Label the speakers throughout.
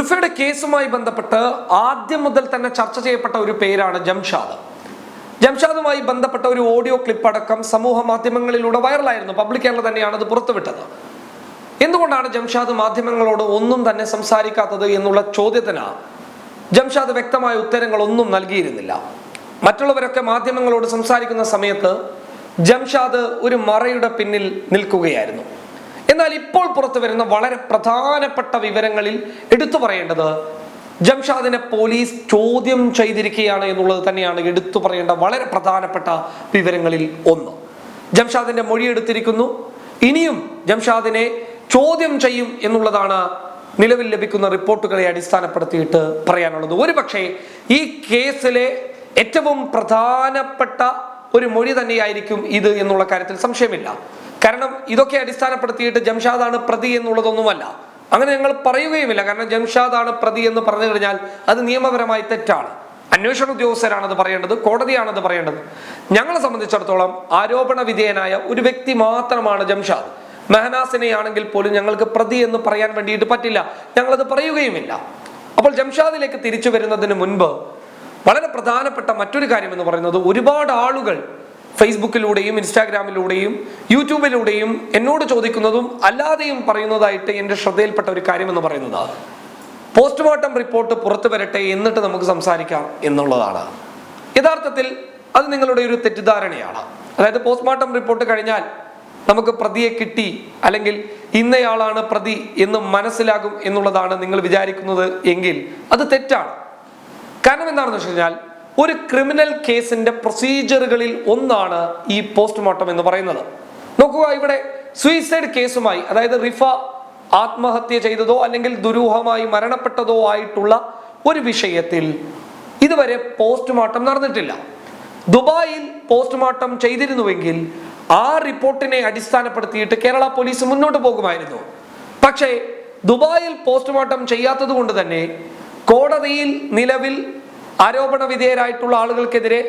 Speaker 1: റിഫയുടെ കേസുമായി ബന്ധപ്പെട്ട് ആദ്യം മുതൽ തന്നെ ചർച്ച ചെയ്യപ്പെട്ട ഒരു പേരാണ് ജംഷാദ്. ജംഷാദുമായി ബന്ധപ്പെട്ട ഒരു ഓഡിയോ ക്ലിപ്പ് അടക്കം സമൂഹ മാധ്യമങ്ങളിലൂടെ വൈറലായിരുന്നു. പബ്ലിക് കേരള തന്നെയാണ് അത് പുറത്തുവിട്ടത്. എന്തുകൊണ്ടാണ് ജംഷാദ് മാധ്യമങ്ങളോട് ഒന്നും തന്നെ സംസാരിക്കാത്തത് എന്നുള്ള ചോദ്യത്തിന് ജംഷാദ് വ്യക്തമായ ഉത്തരങ്ങളൊന്നും നൽകിയിരുന്നില്ല. മറ്റുള്ളവരൊക്കെ മാധ്യമങ്ങളോട് സംസാരിക്കുന്ന സമയത്ത് ജംഷാദ് ഒരു മറയുടെ പിന്നിൽ നിൽക്കുകയായിരുന്നു. എന്നാൽ ഇപ്പോൾ പുറത്തു വരുന്ന വളരെ പ്രധാനപ്പെട്ട വിവരങ്ങളിൽ എടുത്തു പറയേണ്ടത് ജംഷാദിനെ പോലീസ് ചോദ്യം ചെയ്തിരിക്കുകയാണ് എന്നുള്ളത് തന്നെയാണ് എടുത്തു പറയേണ്ട വളരെ പ്രധാനപ്പെട്ട വിവരങ്ങളിൽ ഒന്ന്. ജംഷാദിന്റെ മൊഴി എടുത്തിരിക്കുന്നു. ഇനിയും ജംഷാദിനെ ചോദ്യം ചെയ്യും എന്നുള്ളതാണ് നിലവിൽ ലഭിക്കുന്ന റിപ്പോർട്ടുകളെ അടിസ്ഥാനപ്പെടുത്തിയിട്ട് പറയാനുള്ളത്. ഒരുപക്ഷെ ഈ കേസിലെ ഏറ്റവും പ്രധാനപ്പെട്ട ഒരു മൊഴി തന്നെയായിരിക്കും ഇത് എന്നുള്ള കാര്യത്തിൽ സംശയമില്ല. കാരണം ഇതൊക്കെ അടിസ്ഥാനപ്പെടുത്തിയിട്ട് ജംഷാദാണ് പ്രതി എന്നുള്ളതൊന്നുമല്ല. അങ്ങനെ ഞങ്ങൾ പറയുകയുമില്ല. കാരണം ജംഷാദാണ് പ്രതി എന്ന് പറഞ്ഞു കഴിഞ്ഞാൽ അത് നിയമപരമായി തെറ്റാണ്. അന്വേഷണ ഉദ്യോഗസ്ഥരാണത് പറയേണ്ടത് കോടതിയാണത് പറയേണ്ടത്. ഞങ്ങളെ സംബന്ധിച്ചിടത്തോളം ആരോപണ വിധേയനായ ഒരു വ്യക്തി മാത്രമാണ് ജംഷാദ്. മെഹനാസിനെ ആണെങ്കിൽ പോലും ഞങ്ങൾക്ക് പ്രതി എന്ന് പറയാൻ വേണ്ടിയിട്ട് പറ്റില്ല. ഞങ്ങളത് പറയുകയുമില്ല. അപ്പോൾ ജംഷാദിലേക്ക് തിരിച്ചു വരുന്നതിന് മുൻപ് വളരെ പ്രധാനപ്പെട്ട മറ്റൊരു കാര്യം എന്ന് പറയുന്നത് ഒരുപാട് ആളുകൾ ഫേസ്ബുക്കിലൂടെയും ഇൻസ്റ്റാഗ്രാമിലൂടെയും യൂട്യൂബിലൂടെയും എന്നോട് ചോദിക്കുന്നതും അല്ലാതെയും പറയുന്നതായിട്ട് എന്റെ ശ്രദ്ധയിൽപ്പെട്ട ഒരു കാര്യം എന്ന് പറയുന്നത് പോസ്റ്റ്മോർട്ടം റിപ്പോർട്ട് പുറത്തു വരട്ടെ എന്നിട്ട് നമുക്ക് സംസാരിക്കാം എന്നുള്ളതാണ്. യഥാർത്ഥത്തിൽ അത് നിങ്ങളുടെ ഒരു തെറ്റിദ്ധാരണയാണ്. അതായത് പോസ്റ്റ്മോർട്ടം റിപ്പോർട്ട് കഴിഞ്ഞാൽ നമുക്ക് പ്രതിയെ കിട്ടി അല്ലെങ്കിൽ ഇന്നയാളാണ് പ്രതി എന്ന് മനസ്സിലാകും എന്നുള്ളതാണ് നിങ്ങൾ വിചാരിക്കുന്നത് എങ്കിൽ അത് തെറ്റാണ്. കാരണം എന്താണെന്ന് വെച്ച് കഴിഞ്ഞാൽ ഒരു ക്രിമിനൽ കേസിന്റെ പ്രൊസീജിയറുകളിൽ ഒന്നാണ് ഈ പോസ്റ്റ്മോർട്ടം എന്ന് പറയുന്നത്. നോക്കുക ഇവിടെ സൂയിസൈഡ് കേസുമായി അതായത് റിഫ ആത്മഹത്യ ചെയ്തതോ അല്ലെങ്കിൽ ദുരൂഹമായി മരണപ്പെട്ടതോ ആയിട്ടുള്ള ഒരു വിഷയത്തിൽ ഇതുവരെ പോസ്റ്റ്മോർട്ടം നടന്നിട്ടില്ല. ദുബായിൽ പോസ്റ്റ്മോർട്ടം ചെയ്തിരുന്നുവെങ്കിൽ ആ റിപ്പോർട്ടിനെ അടിസ്ഥാനപ്പെടുത്തിയിട്ട് കേരള പോലീസ് മുന്നോട്ട് പോകുമായിരുന്നു. പക്ഷേ ദുബായിൽ പോസ്റ്റ്മോർട്ടം ചെയ്യാത്തത് കൊണ്ട് തന്നെ കോടതിയിൽ നിലവിൽ ആരോപണ വിധേയരായിട്ടുള്ള ആളുകൾക്കെതിരെ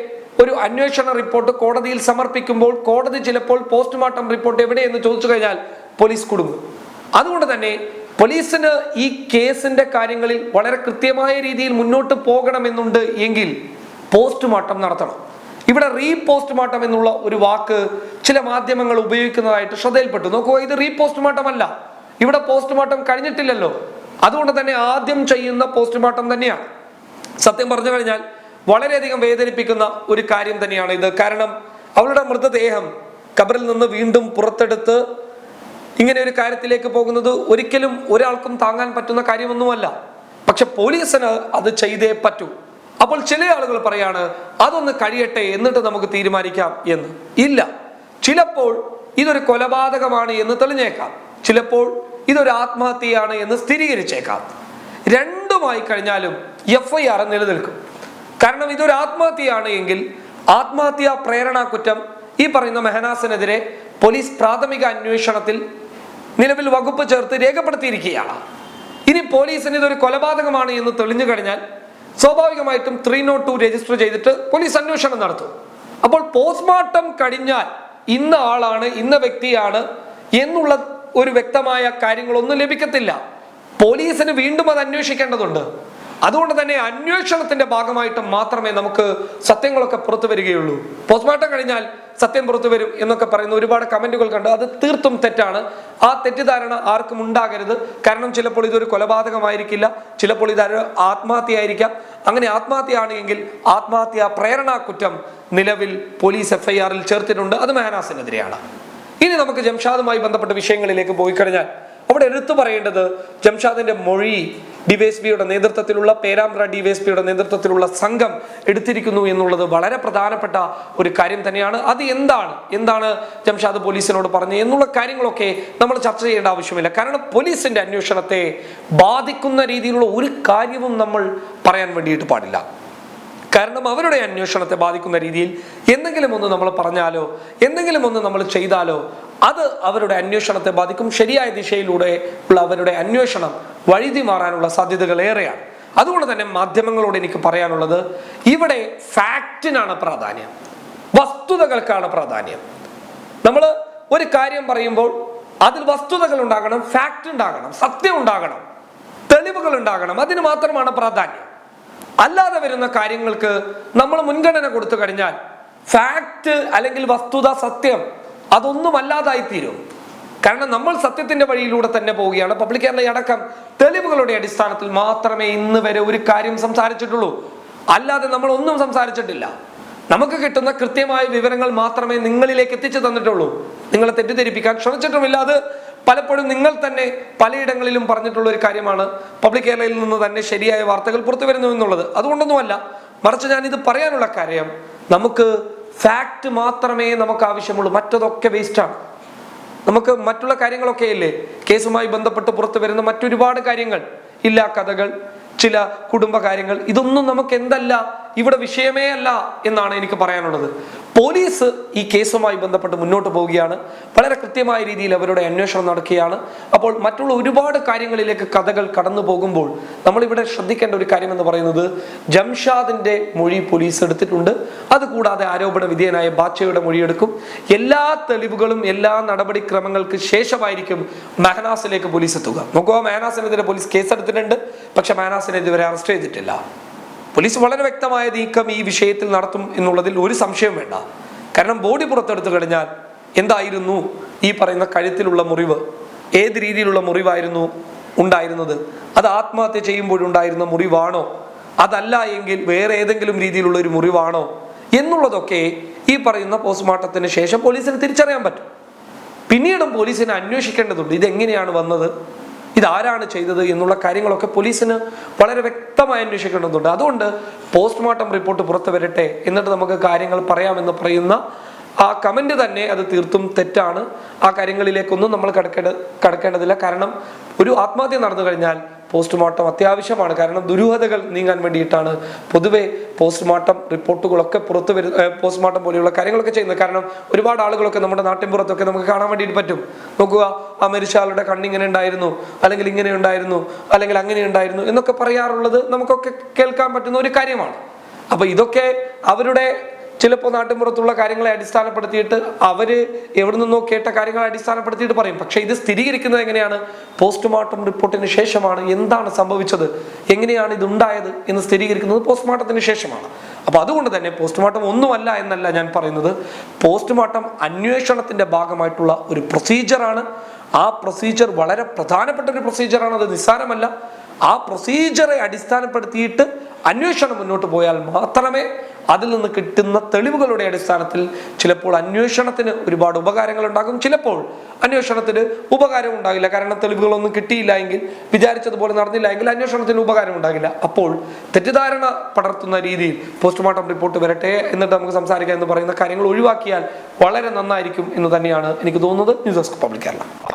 Speaker 1: ഒരു അന്വേഷണ റിപ്പോർട്ട് കോടതിയിൽ സമർപ്പിക്കുമ്പോൾ കോടതി ചിലപ്പോൾ പോസ്റ്റ്മോർട്ടം റിപ്പോർട്ട് എവിടെയെന്ന് ചോദിച്ചു കഴിഞ്ഞാൽ പോലീസ് കുടുങ്ങും. അതുകൊണ്ട് തന്നെ പോലീസിന് ഈ കേസിന്റെ കാര്യങ്ങളിൽ വളരെ കൃത്യമായ രീതിയിൽ മുന്നോട്ട് പോകണമെന്നുണ്ട് എങ്കിൽ പോസ്റ്റ്മോർട്ടം നടത്തണം. ഇവിടെ റീ പോസ്റ്റ്മോർട്ടം എന്നുള്ള ഒരു വാക്ക് ചില മാധ്യമങ്ങൾ ഉപയോഗിക്കുന്നതായിട്ട് ശ്രദ്ധയിൽപ്പെട്ടു. നോക്കുക ഇത് റീ പോസ്റ്റ്മോർട്ടം അല്ല ഇവിടെ പോസ്റ്റ്മോർട്ടം കഴിഞ്ഞിട്ടില്ലല്ലോ. അതുകൊണ്ട് തന്നെ ആദ്യം ചെയ്യുന്ന പോസ്റ്റ്മോർട്ടം തന്നെയാണ്. സത്യം പറഞ്ഞു കഴിഞ്ഞാൽ വളരെയധികം വേദനിപ്പിക്കുന്ന ഒരു കാര്യം തന്നെയാണ് ഇത്. കാരണം അവളുടെ മൃതദേഹം കബറിൽ നിന്ന് വീണ്ടും പുറത്തെടുത്ത് ഇങ്ങനെ ഒരു കാര്യത്തിലേക്ക് പോകുന്നത് ഒരിക്കലും ഒരാൾക്കും താങ്ങാൻ പറ്റുന്ന കാര്യമൊന്നുമല്ല. പക്ഷെ പോലീസിന് അത് ചെയ്തേ പറ്റൂ. അപ്പോൾ ചില ആളുകൾ പറയാണ് അതൊന്ന് കഴിയട്ടെ എന്നിട്ട് നമുക്ക് തീരുമാനിക്കാം എന്ന്. ഇല്ല. ചിലപ്പോൾ ഇതൊരു കൊലപാതകമാണ് എന്ന് തെളിഞ്ഞേക്കാം. ചിലപ്പോൾ ഇതൊരു ആത്മഹത്യയാണ് എന്ന് സ്ഥിരീകരിച്ചേക്കാം. രണ്ടുമായി കഴിഞ്ഞാലും എഫ് ഐ ആർ നിലനിൽക്കും. കാരണം ഇതൊരു ആത്മഹത്യയാണ് എങ്കിൽ ആത്മഹത്യാ പ്രേരണ കുറ്റം ഈ പറയുന്ന മെഹനാസിനെതിരെ പോലീസ് പ്രാഥമിക അന്വേഷണത്തിൽ നിലവിൽ വകുപ്പ് ചേർത്ത് രേഖപ്പെടുത്തിയിരിക്കുകയാണ്. ഇനി പോലീസിന് ഇതൊരു കൊലപാതകമാണ് എന്ന് തെളിഞ്ഞു കഴിഞ്ഞാൽ സ്വാഭാവികമായിട്ടും ത്രീ നോട്ട് ടു രജിസ്റ്റർ ചെയ്തിട്ട് പോലീസ് അന്വേഷണം നടത്തും. അപ്പോൾ പോസ്റ്റ്മോർട്ടം കഴിഞ്ഞാൽ ഇന്ന ആളാണ് ഇന്ന വ്യക്തിയാണ് എന്നുള്ള ഒരു വ്യക്തമായ കാര്യങ്ങളൊന്നും ലഭിക്കത്തില്ല. പോലീസിന് വീണ്ടും അത് അന്വേഷിക്കേണ്ടതുണ്ട്. അതുകൊണ്ട് തന്നെ അന്വേഷണത്തിന്റെ ഭാഗമായിട്ട് മാത്രമേ നമുക്ക് സത്യങ്ങളൊക്കെ പുറത്തു വരികയുള്ളൂ. പോസ്റ്റ്മോർട്ടം കഴിഞ്ഞാൽ സത്യം പുറത്തു വരും എന്നൊക്കെ പറയുന്ന ഒരുപാട് കമന്റുകൾ കണ്ട് അത് തീർത്തും തെറ്റാണ്. ആ തെറ്റിദ്ധാരണ ആർക്കും ഉണ്ടാകരുത്. കാരണം ചിലപ്പോൾ ഇതൊരു കൊലപാതകമായിരിക്കില്ല. ചിലപ്പോൾ ഇതൊരു ആത്മഹത്യയായിരിക്കാം. അങ്ങനെ ആത്മഹത്യയാണ് എങ്കിൽ ആത്മഹത്യ പ്രേരണാ കുറ്റം നിലവിൽ പോലീസ് എഫ്ഐആറിൽ ചേർത്തിട്ടുണ്ട്. അത് മെഹനാസിനെതിരെയാണ്. ഇനി നമുക്ക് ജംഷാദുമായി ബന്ധപ്പെട്ട വിഷയങ്ങളിലേക്ക് പോയി കഴിഞ്ഞാൽ അവിടെ എടുത്തു പറയേണ്ടത് ജംഷാദിന്റെ മൊഴി ഡിവൈഎസ്പിയുടെ നേതൃത്വത്തിലുള്ള പേരാമ്പ്ര ഡിവൈഎസ്പിയുടെ നേതൃത്വത്തിലുള്ള സംഘം എടുത്തിരിക്കുന്നു എന്നുള്ളത് വളരെ പ്രധാനപ്പെട്ട ഒരു കാര്യം തന്നെയാണ്. അത് എന്താണ്? എന്താണ് ജംഷാദ് പോലീസിനോട് പറഞ്ഞു എന്നുള്ള കാര്യങ്ങളൊക്കെ നമ്മൾ ചർച്ച ചെയ്യേണ്ട ആവശ്യമില്ല. കാരണം പോലീസിന്റെ അന്വേഷണത്തെ ബാധിക്കുന്ന രീതിയിലുള്ള ഒരു കാര്യവും നമ്മൾ പറയാൻ വേണ്ടിയിട്ട് പാടില്ല. കാരണം അവരുടെ അന്വേഷണത്തെ ബാധിക്കുന്ന രീതിയിൽ എന്തെങ്കിലും ഒന്ന് നമ്മൾ പറഞ്ഞാലോ എന്തെങ്കിലും ഒന്ന് നമ്മൾ ചെയ്താലോ അത് അവരുടെ അന്വേഷണത്തെ ബാധിക്കും. ശരിയായ ദിശയിലൂടെ ഉള്ള അവരുടെ അന്വേഷണം വഴുതി മാറാനുള്ള സാധ്യതകൾ ഏറെയാണ്. അതുകൊണ്ട് തന്നെ മാധ്യമങ്ങളോട് എനിക്ക് പറയാനുള്ളത് ഇവിടെ ഫാക്റ്റിനാണ് പ്രാധാന്യം. വസ്തുതകൾക്കാണ് പ്രാധാന്യം. നമ്മൾ ഒരു കാര്യം പറയുമ്പോൾ അതിൽ വസ്തുതകൾ ഉണ്ടാകണം ഫാക്റ്റ് ഉണ്ടാകണം സത്യം ഉണ്ടാകണം തെളിവുകൾ ഉണ്ടാകണം അതിന് മാത്രമാണ് പ്രാധാന്യം. അല്ലാതെ വരുന്ന കാര്യങ്ങൾക്ക് നമ്മൾ മുൻഗണന കൊടുത്തു കഴിഞ്ഞാൽ ഫാക്റ്റ് അല്ലെങ്കിൽ വസ്തുത സത്യം അതൊന്നും അല്ലാതായി തീരും കാരണം നമ്മൾ സത്യത്തിന്റെ വഴിയിലൂടെ തന്നെ പോവുകയാണ്. പബ്ലിക് കേരള അടക്കം തെളിവുകളുടെ അടിസ്ഥാനത്തിൽ മാത്രമേ ഇന്ന് വരെ ഒരു കാര്യം സംസാരിച്ചിട്ടുള്ളൂ. അല്ലാതെ നമ്മൾ ഒന്നും സംസാരിച്ചിട്ടില്ല. നമുക്ക് കിട്ടുന്ന കൃത്യമായ വിവരങ്ങൾ മാത്രമേ നിങ്ങളിലേക്ക് എത്തിച്ചു തന്നിട്ടുള്ളൂ. നിങ്ങളെ തെറ്റിദ്ധരിപ്പിക്കാൻ ശ്രമിച്ചിട്ടുമില്ല. അത് പലപ്പോഴും നിങ്ങൾ തന്നെ പലയിടങ്ങളിലും പറഞ്ഞിട്ടുള്ള ഒരു കാര്യമാണ്. പബ്ലിക് കേരളയിൽ നിന്ന് തന്നെ ശരിയായ വാർത്തകൾ പുറത്തു വരുന്നു എന്നുള്ളത്. അതുകൊണ്ടൊന്നുമല്ല മറിച്ച് ഞാൻ ഇത് പറയാനുള്ള കാര്യം നമുക്ക് ഫാക്ട് മാത്രമേ നമുക്ക് ആവശ്യമുള്ളൂ. മറ്റതൊക്കെ വേസ്റ്റാണ് നമുക്ക് മറ്റുള്ള കാര്യങ്ങളൊക്കെ ഇല്ലേ? കേസുമായി ബന്ധപ്പെട്ട് പുറത്തു വരുന്ന മറ്റൊരുപാട് കാര്യങ്ങൾ. ഇല്ലാ കഥകൾ ചില കുടുംബ കാര്യങ്ങൾ ഇതൊന്നും നമുക്ക് എന്തല്ല? ഇവിടെ വിഷയമേ അല്ല എന്നാണ് എനിക്ക് പറയാനുള്ളത്. പോലീസ് ഈ കേസുമായി ബന്ധപ്പെട്ട് മുന്നോട്ട് പോവുകയാണ്. വളരെ കൃത്യമായ രീതിയിൽ അവരുടെ അന്വേഷണം നടക്കുകയാണ്. അപ്പോൾ മറ്റുള്ള ഒരുപാട് കാര്യങ്ങളിലേക്ക് കഥകൾ കടന്നു പോകുമ്പോൾ നമ്മളിവിടെ ശ്രദ്ധിക്കേണ്ട ഒരു കാര്യം എന്ന് പറയുന്നത് ജംഷാദിന്റെ മൊഴി പോലീസ് എടുത്തിട്ടുണ്ട്. അതുകൂടാതെ ആരോപണ വിധേയനായ ബാച്ചയുടെ മൊഴിയെടുക്കും. എല്ലാ തെളിവുകളും എല്ലാ നടപടിക്രമങ്ങൾക്ക് ശേഷമായിരിക്കും മെഹനാസിലേക്ക് പോലീസ് എത്തുക. നോക്കുക മെഹനാസിനെതിരെ പോലീസ് കേസെടുത്തിട്ടുണ്ട്. പക്ഷെ മെഹനാസിനെ ഇതുവരെ അറസ്റ്റ് ചെയ്തിട്ടില്ല. പോലീസ് വളരെ വ്യക്തമായ നീക്കം ഈ വിഷയത്തിൽ നടത്തും എന്നുള്ളതിൽ ഒരു സംശയം വേണ്ട. കാരണം ബോഡി പുറത്തെടുത്തു കഴിഞ്ഞാൽ എന്തായിരുന്നു ഈ പറയുന്ന കഴുത്തിലുള്ള മുറിവ്? ഏത് രീതിയിലുള്ള മുറിവായിരുന്നു ഉണ്ടായിരുന്നത്? അത് ആത്മഹത്യ ചെയ്യുമ്പോഴുണ്ടായിരുന്ന മുറിവാണോ? അതല്ല എങ്കിൽ വേറെ ഏതെങ്കിലും രീതിയിലുള്ള ഒരു മുറിവാണോ? എന്നുള്ളതൊക്കെ ഈ പറയുന്ന പോസ്റ്റ്മോർട്ടത്തിന് ശേഷം പോലീസിന് തിരിച്ചറിയാൻ പറ്റും. പിന്നീടും പോലീസിനെ അന്വേഷിക്കേണ്ടതുണ്ട്. ഇതെങ്ങനെയാണ് വന്നത്? ഇതാരാണ് ചെയ്തത് എന്നുള്ള കാര്യങ്ങളൊക്കെ പോലീസിന് വളരെ വ്യക്തമായി അന്വേഷിക്കേണ്ടതുണ്ട്. അതുകൊണ്ട് പോസ്റ്റ്മോർട്ടം റിപ്പോർട്ട് പുറത്തു വരട്ടെ എന്നിട്ട് നമുക്ക് കാര്യങ്ങൾ പറയാമെന്ന് പറയുന്ന ആ കമന്റ് തന്നെ അത് തീർത്തും തെറ്റാണ്. ആ കാര്യങ്ങളിലേക്കൊന്നും നമ്മൾ കടക്കേണ്ട കടക്കേണ്ടതില്ല. കാരണം ഒരു ആത്മഹത്യ നടന്നു കഴിഞ്ഞാൽ പോസ്റ്റ്മോർട്ടം അത്യാവശ്യമാണ്. കാരണം ദുരൂഹതകൾ നീങ്ങാൻ വേണ്ടിയിട്ടാണ് പൊതുവെ പോസ്റ്റ്മോർട്ടം റിപ്പോർട്ടുകളൊക്കെ പുറത്തു വരുന്ന പോസ്റ്റ്മോർട്ടം പോലെയുള്ള കാര്യങ്ങളൊക്കെ ചെയ്യുന്നത്. കാരണം ഒരുപാട് ആളുകളൊക്കെ നമ്മുടെ നാട്ടിൻപുറത്തൊക്കെ നമുക്ക് കാണാൻ വേണ്ടിയിട്ട് പറ്റും. നോക്കുക ആ മരിച്ച ആളുടെ കണ്ണിങ്ങനെ ഉണ്ടായിരുന്നു അല്ലെങ്കിൽ ഇങ്ങനെ ഉണ്ടായിരുന്നു അല്ലെങ്കിൽ അങ്ങനെ ഉണ്ടായിരുന്നു എന്നൊക്കെ പറയാറുള്ളത് നമുക്കൊക്കെ കേൾക്കാൻ പറ്റുന്ന ഒരു കാര്യമാണ്. അപ്പൊ ഇതൊക്കെ അവരുടെ ചിലപ്പോൾ നാട്ടിൻപുറത്തുള്ള കാര്യങ്ങളെ അടിസ്ഥാനപ്പെടുത്തിയിട്ട് അവർ എവിടെ നിന്നോ കേട്ട കാര്യങ്ങളെ അടിസ്ഥാനപ്പെടുത്തിയിട്ട് പറയും. പക്ഷേ ഇത് സ്ഥിരീകരിക്കുന്നത് എങ്ങനെയാണ്? പോസ്റ്റ്മോർട്ടം റിപ്പോർട്ടിന് ശേഷമാണ്. എന്താണ് സംഭവിച്ചത്? എങ്ങനെയാണ് ഇത് ഉണ്ടായത് എന്ന് സ്ഥിരീകരിക്കുന്നത് പോസ്റ്റ്മോർട്ടത്തിന് ശേഷമാണ്. അപ്പൊ അതുകൊണ്ട് തന്നെ പോസ്റ്റ്മോർട്ടം ഒന്നുമല്ല എന്നല്ല ഞാൻ പറയുന്നത്. പോസ്റ്റ്മോർട്ടം അന്വേഷണത്തിന്റെ ഭാഗമായിട്ടുള്ള ഒരു പ്രൊസീജിയറാണ് ആ പ്രൊസീജിയർ വളരെ പ്രധാനപ്പെട്ട ഒരു പ്രൊസീജിയറാണ് അത് നിസ്സാരമല്ല. ആ പ്രൊസീജിയറെ അടിസ്ഥാനപ്പെടുത്തിയിട്ട് അന്വേഷണം മുന്നോട്ട് പോയാൽ മാത്രമേ അതിൽ നിന്ന് കിട്ടുന്ന തെളിവുകളുടെ അടിസ്ഥാനത്തിൽ ചിലപ്പോൾ അന്വേഷണത്തിന് ഒരുപാട് ഉപകാരങ്ങൾ ഉണ്ടാകും ചിലപ്പോൾ അന്വേഷണത്തിന് ഉപകാരം ഉണ്ടാകില്ല. കാരണം തെളിവുകളൊന്നും കിട്ടിയില്ല എങ്കിൽ വിചാരിച്ചതുപോലെ നടന്നില്ല എങ്കിൽ അന്വേഷണത്തിന് ഉപകാരം ഉണ്ടാകില്ല. അപ്പോൾ തെറ്റിദ്ധാരണ പടർത്തുന്ന രീതിയിൽ പോസ്റ്റ്മോർട്ടം റിപ്പോർട്ട് വരട്ടെ എന്നിട്ട് നമുക്ക് സംസാരിക്കാം എന്ന് പറയുന്ന കാര്യങ്ങൾ ഒഴിവാക്കിയാൽ വളരെ നന്നായിരിക്കും എന്ന് തന്നെയാണ് എനിക്ക് തോന്നുന്നത്. News desk public Kerala.